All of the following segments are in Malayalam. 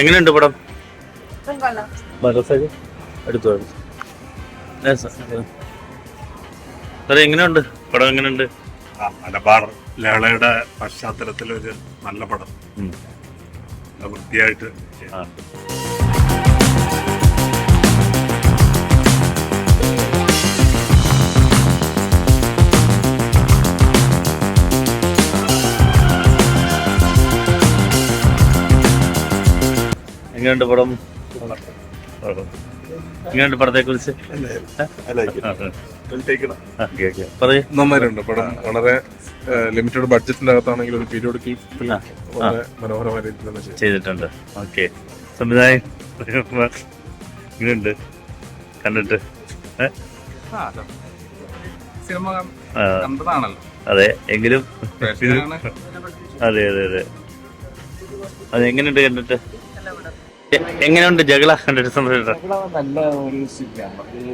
എങ്ങനെയുണ്ട് പടം? എടുത്തു സാറേ എങ്ങനെയുണ്ട്? പടം എങ്ങനെയുണ്ട്? ആ മലബാർ ലഹളയുടെ പശ്ചാത്തലത്തിൽ ഒരു നല്ല പടം. വൃത്തിയായിട്ട് ചെയ്യാറുണ്ട് വൃത്തിയായിട്ട് എങ്ങനെയുണ്ട് പടം? എങ്ങനെയുണ്ട് പടത്തെ കുറിച്ച് പറയൂ നന്നായിട്ടുണ്ട് പടം. വളരെ ലിമിറ്റഡ് ബഡ്ജറ്റിന്റെ അകത്താണെങ്കിൽ ഒരു പീരിയോഡിക്കൽ വളരെ മനോഹരമായ രീതിയിൽ തന്നെ ചെയ്തു. ചെയ്തിട്ടുണ്ട്. ഓക്കെ. സംവിധായകൻ ഇങ്ങനെയുണ്ട് കണ്ടിട്ട്? സിനിമ കണ്ടതാണല്ലോ. അതെ എങ്കിലും അതെ അതെ അതെ അത്. എങ്ങനെയുണ്ട് കണ്ടിട്ട്? എങ്ങനെയുണ്ട് ജഗള സംസാരിച്ച നല്ല ഒരു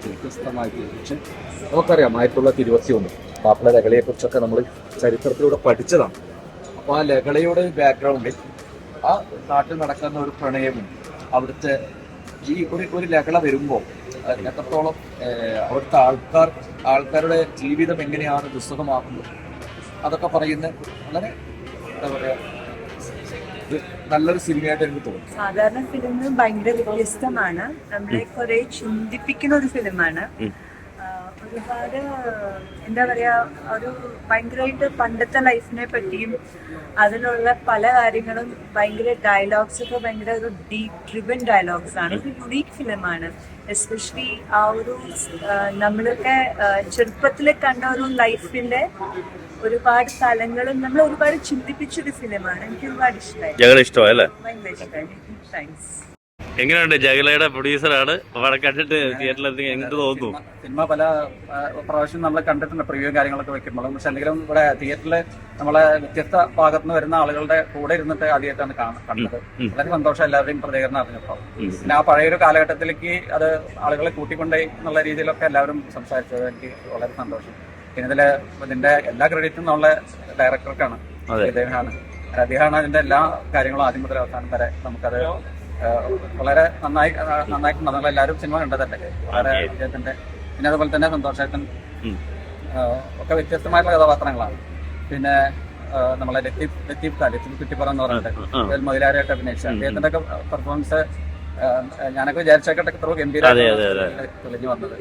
വ്യത്യസ്തമായിട്ട് പക്ഷെ നമുക്കറിയാം ആയിരത്തി തൊള്ളായിരത്തി ഇരുപത്തി ഒന്ന് മാപ്പിള ലഹളയെ കുറിച്ചൊക്കെ നമ്മൾ ചരിത്രത്തിലൂടെ പഠിച്ചതാണ്. അപ്പൊ ആ ലഹളയുടെ ബാക്ക്ഗ്രൗണ്ടിൽ ആ നാട്ടിൽ നടക്കുന്ന ഒരു പ്രണയവും അവിടുത്തെ ഈ ഒരു ഒരു ലഹള വരുമ്പോൾ എത്രത്തോളം അവിടുത്തെ ആൾക്കാർ ആൾക്കാരുടെ ജീവിതം എങ്ങനെയാണ് ദുസ്സഹമാക്കുന്നത്? അതൊക്കെ പറയുന്ന വളരെ എന്താ പറയാ ഒരു നല്ലൊരു സിനിമയായിട്ട് എനിക്ക് തോന്നുന്നു സാധാരണ ഫിലിം ഭയങ്കര വ്യത്യസ്തമാണ്. നമ്മളെ കുറെ ചിന്തിപ്പിക്കുന്ന ഒരു ഫിലിമാണ്. ഒരുപാട് എന്താ പറയാ ഒരു ഭയങ്കരമായിട്ട് പണ്ടത്തെ ലൈഫിനെ പറ്റിയും അതിലുള്ള പല കാര്യങ്ങളും ഭയങ്കര ഡയലോഗ്സ് ഒക്കെ ഭയങ്കര ഒരു ഡീപ് ഡ്രിവൻ ഡയലോഗ്സ് ആണ്. ഒരു യുണീക്ക് ഫിലിമാണ് എസ്പെഷ്യലി ആ ഒരു നമ്മളൊക്കെ ചെറുപ്പത്തിൽ കണ്ട ഒരു ലൈഫിന്റെ ഒരുപാട് സ്ഥലങ്ങളും നമ്മൾ ഒരുപാട് ചിന്തിപ്പിച്ചൊരു ഫിലിമാണ് എനിക്ക് ഒരുപാട് ഇഷ്ടമായി ഭയങ്കര ഇഷ്ടമായി. താങ്ക്സ് എങ്ങനെയുണ്ട്? ജഗലയുടെ പ്രൊഡ്യൂസറാണ്. അവിടെ കണ്ടിട്ട് തിയേറ്ററിൽ എന്ത് തോന്നുന്നു? സിനിമ പല പ്രാവശ്യം നമ്മൾ കണ്ടിട്ടുണ്ട്. പ്രിവ്യൂ കാര്യങ്ങളൊക്കെ വെക്കുമ്പോൾ പക്ഷെ എന്തെങ്കിലും ഇവിടെ തിയേറ്ററിൽ നമ്മളെ വ്യത്യസ്ത ഭാഗത്ത് നിന്ന് വരുന്ന ആളുകളുടെ കൂടെ ഇരുന്നിട്ട് ആദ്യമായിട്ടാണ് കാണ- കണ്ടത്. വളരെ സന്തോഷം എല്ലാവരുടെയും പ്രതികരണം അറിഞ്ഞപ്പോൾ. പിന്നെ ആ പഴയൊരു കാലഘട്ടത്തിലേക്ക് അത് ആളുകളെ കൂട്ടിക്കൊണ്ടേ എന്നുള്ള രീതിയിലൊക്കെ എല്ലാവരും സംസാരിച്ചത് എനിക്ക് വളരെ സന്തോഷം. പിന്നെ ഇതിലെ ഇതിന്റെ എല്ലാ ക്രെഡിറ്റും നമ്മളെ ഡയറക്ടർക്കാണ് അതെ. അദ്ദേഹമാണ് അദ്ദേഹമാണ് അതിന്റെ എല്ലാ കാര്യങ്ങളും ആദ്യം മുതൽ അവസാനം വരെ നമുക്കത് വളരെ നന്നായി നന്നായിട്ടുണ്ട് നമ്മൾ എല്ലാവരും സിനിമ കണ്ടതല്ലേ? വളരെ വിജയത്തിന്റെ അദ്ദേഹത്തിന്റെ പിന്നെ അതുപോലെ തന്നെ സന്തോഷേട്ടൻ ഒക്കെ വ്യത്യസ്തമായിട്ടുള്ള കഥാപാത്രങ്ങളാണ്. പിന്നെ നമ്മളെ ലത്തീഫ് ലത്തീഫ് ഖാൻ ലത്തീഫ് കുറ്റിപ്പുറം എന്ന് പറഞ്ഞിട്ട്. മൊയിലാരായിട്ട് അഭിനയിച്ച അദ്ദേഹത്തിന്റെ ഒക്കെ പെർഫോമൻസ് ഞാനൊക്കെ വിചാരിച്ചേക്കട്ടെ എത്ര ഗംഭീരമായിട്ട് തെളിഞ്ഞു വന്നത്.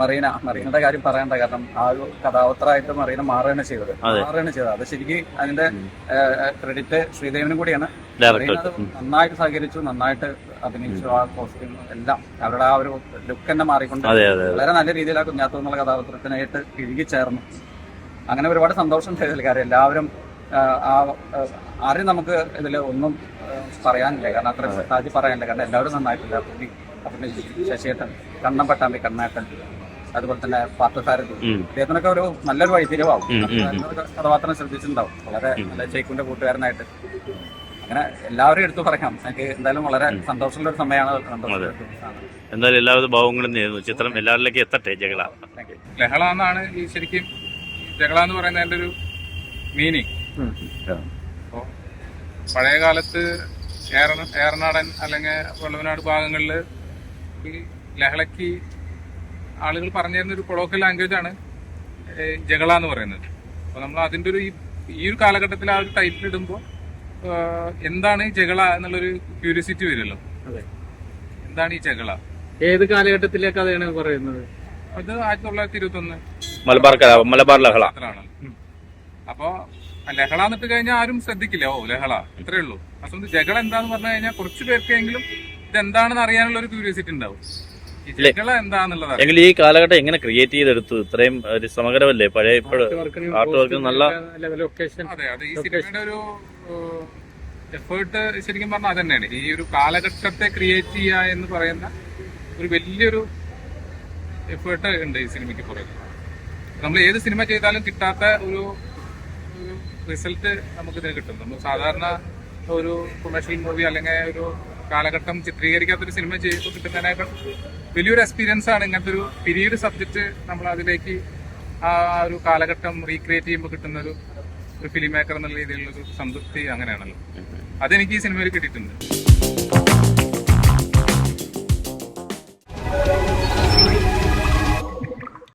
മറീന മറീനയുടെ കാര്യം പറയണ്ട കാരണം ആ ഒരു കഥാപാത്രമായിട്ട് മറീന മാറുകയാണ് ചെയ്തത്. മാറുകയാണ് ചെയ്തത്. അത് ശരിക്കും അതിന്റെ ക്രെഡിറ്റ് ശ്രീദേവനും കൂടിയാണ്. നന്നായിട്ട് സഹകരിച്ചു നന്നായിട്ട് അഭിനയിച്ചു ആ കോസ്റ്റ്യൂം എല്ലാം. അവരുടെ ആ ഒരു ലുക്ക് തന്നെ മാറിക്കൊണ്ട് വളരെ നല്ല രീതിയിൽ ആ കുഞ്ഞാത്തു എന്നുള്ള കഥാപാത്രത്തിനായിട്ട് ഇഴുകി ചേർന്നു. അങ്ങനെ ഒരുപാട് സന്തോഷം ചെയ്തതിൽ കാര്യം എല്ലാവരും ആ, ആരും നമുക്ക് ഇതിൽ ഒന്നും പറയാനില്ല. കാരണം അത്ര താജി പറയാനില്ല. കാരണം എല്ലാവരും നന്നായിട്ടില്ല പുള്ളി അഭിനയിച്ചു. ശശിയേട്ടൻ കണ്ണം പട്ടാമ്പി കണ്ണേട്ടൻ അതുപോലെ തന്നെ പാർത്ഥസാരഥി. അദ്ദേഹത്തിനൊക്കെ ഒരു നല്ലൊരു വഴിത്തിരിവാകും കഥാപാത്രം ശ്രദ്ധിച്ചിട്ടുണ്ടാവും. വളരെ നല്ല ചേക്കുന്റെ കൂട്ടുകാരനായിട്ട്. അങ്ങനെ എല്ലാവരും എടുത്തു പറയാം. എനിക്ക് എന്തായാലും വളരെ സന്തോഷമുള്ള ഒരു സമയമാണ് എന്തായാലും എല്ലാവിധ ഭാവങ്ങളും നേരുന്നു. ചിത്രം എല്ലാവരിലേക്കും എത്തട്ടെ ജഗള. ലഹള എന്നാണ് ഈ ശരിക്കും ജഗള എന്ന് പറയുന്നതിന്റെ ഒരു മീനിങ് അപ്പോൾ പഴയ കാലത്ത് ഏറ ഏറനാടൻ അല്ലെങ്കിൽ വെള്ളവനാട് ഭാഗങ്ങളിൽ ഈ ലഹളയ്ക്ക് ആളുകൾ പറഞ്ഞു പറഞ്ഞിരുന്ന ഒരു കൊളോക്കൽ ലാംഗ്വേജ് ആണ് ജഗള എന്ന് പറയുന്നത്. അപ്പോൾ നമ്മൾ അതിന്റെ ഒരു ഈ- ഈ ഒരു കാലഘട്ടത്തിൽ ആ ഒരു ടൈറ്റിൽ ഇടുമ്പോൾ എന്താണ് ഈ ജഗള എന്നുള്ളൊരു ക്യൂരിയോസിറ്റി വരുമല്ലോ? അതെ. എന്താണ് ഈ ചെകള ഏത് കാലഘട്ടത്തിലെ കഥയാണ് പറയുന്നത്? അത് ആയിരത്തി തൊള്ളായിരത്തി ഇരുപത്തി ഒന്ന് മലബാർ കലാപം മലബാർ ലഹള അപ്പൊ ലഹള എന്നിട്ട് കഴിഞ്ഞാൽ ആരും ശ്രദ്ധിക്കില്ല. ഓ ലഹള. ഇത്രേ ഉള്ളൂ. സമയത്ത് ജഗള എന്താന്ന് പറഞ്ഞു കഴിഞ്ഞാൽ കുറച്ച് പേർക്കെങ്കിലും ഇത് എന്താണെന്ന് അറിയാനുള്ള ഒരു ക്യൂരിയോസിറ്റി ഉണ്ടാവും. എങ്കിൽ ഈ കാലഘട്ടം എങ്ങനെ ക്രിയേറ്റ് ചെയ്തെടുത്തു? ഇത്രയും ഒരു സമഗ്രമല്ലേ? പഴയ ഇപ്പോഴും ആർട്ട് വർക്ക് നല്ല ലൊക്കേഷൻ അതെ അത് ഈ സിനിമയുടെ ഒരു എഫേർട്ട് ശരിക്കും പറഞ്ഞാൽ അത് തന്നെയാണ്. ഈ ഒരു കാലഘട്ടത്തെ ക്രിയേറ്റ് ചെയ്യുക എന്ന് പറയുന്ന ഒരു വലിയൊരു എഫേർട്ട് ഉണ്ട് ഈ സിനിമയ്ക്ക് പുറകിൽ. നമ്മൾ ഏത് സിനിമ ചെയ്താലും കിട്ടാത്ത ഒരു ഒരു റിസൾട്ട് നമുക്ക് ഇതിന് കിട്ടും. നമ്മൾ സാധാരണ ഒരു കൊമേഴ്ഷ്യൽ മൂവി അല്ലെങ്കിൽ ഒരു കാലഘട്ടം ചിത്രീകരിക്കാത്തൊരു സിനിമ ചെയ്തു കിട്ടുന്നതിനേക്കാൾ വലിയൊരു എക്സ്പീരിയൻസ് ആണ് ഇങ്ങനത്തെ ഒരു പിരീഡ് സബ്ജക്റ്റ് നമ്മൾ അതിലേക്ക് ആ ഒരു കാലഘട്ടം റീക്രിയേറ്റ് ചെയ്യുമ്പോൾ കിട്ടുന്ന ഒരു ഒരു ഫിലിം മേക്കർ എന്നുള്ള രീതിയിലുള്ള ഒരു സംതൃപ്തി അങ്ങനെയാണല്ലോ. അതെനിക്ക് ഈ സിനിമയിൽ കിട്ടിയിട്ടുണ്ട്.